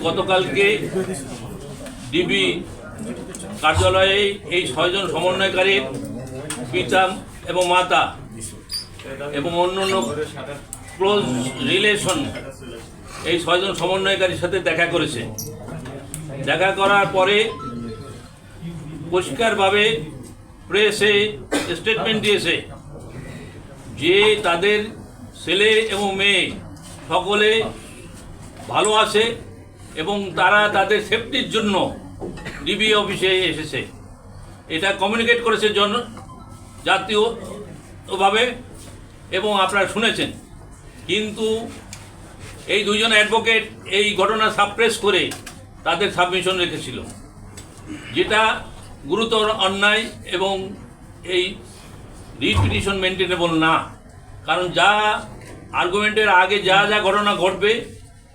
গতকালকে ডিবি কার্যালয়ে এই ছয়জন সমন্বয়কারীর পিতা এবং মাতা এবং অন্য অন্য ক্লোজ রিলেশন এই ছয়জন সমন্বয়কারীর সাথে দেখা করেছে। দেখা করার পরে পরিষ্কারভাবে প্রেসে স্টেটমেন্ট দিয়েছে যে তাদের ছেলে এবং মেয়ে সকলে ভালো আছে এবং তারা তাদের সেফটির জন্য ডিবি অফিসে এসেছে। এটা কমিউনিকেট করেছে জন জাতীয়ভাবে এবং আপনারা শুনেছেন। কিন্তু এই দুজন অ্যাডভোকেট এই ঘটনা সাপ্রেস করে তাদের সাবমিশন রেখেছিল। যেটা গুরুতর অন্যায় এবং এই রিপিটিশন মেনটেনেবল না। কারণ যা আর্গুমেন্টের আগে যা যা ঘটনা ঘটবে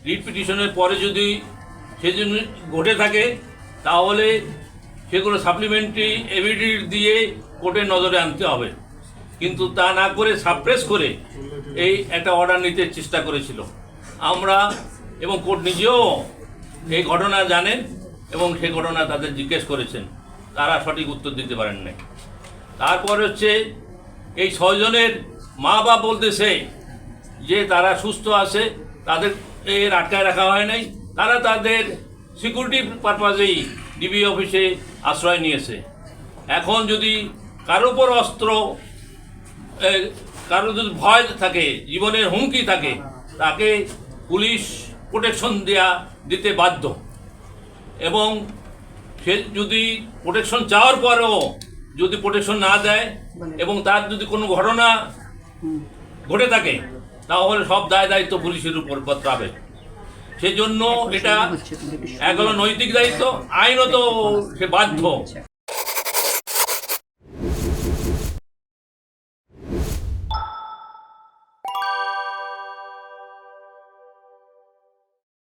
রিপিটিশনের পরে যদি সেজন্য ঘটে থাকে, তাহলে সেগুলো সাপ্লিমেন্টারি এভিডেন্স দিয়ে কোর্টের নজরে আনতে হবে। কিন্তু তা না করে সাপ্রেস করে এই একটা অর্ডার নিতে চেষ্টা করেছিল। আমরা এবং কোর্ট নিজেও এই ঘটনা জানেন এবং সেই ঘটনা তাদের জিজ্ঞেস করেছেন। তারা সঠিক উত্তর দিতে পারেন নাই তারপর হচ্ছে এই ছয়জনের মা বাপ বলতেছে যে তারা সুস্থ আছে, তাদের এর আটকায় রাখা হয় নাই। তারা তাদের সিকিউরিটি পারপাজেই ডিবি অফিসে আশ্রয় নিয়েছে। এখন যদি কারও উপর অস্ত্র কারও যদি ভয় থাকে জীবনের হুমকি থাকে তাকে পুলিশ প্রোটেকশন দেয়া দিতে বাধ্য। এবং সে যদি প্রোটেকশন চাওয়ার পরেও যদি প্রোটেকশন না দেয় এবং তার যদি কোনো ঘটনা ঘটে থাকে তাহলে সব দায় দায়িত্ব পুলিশের উপর বর্তাবে সেজন্য এটা এক হলো নৈতিক দায়িত্ব আইনত সে বাধ্য।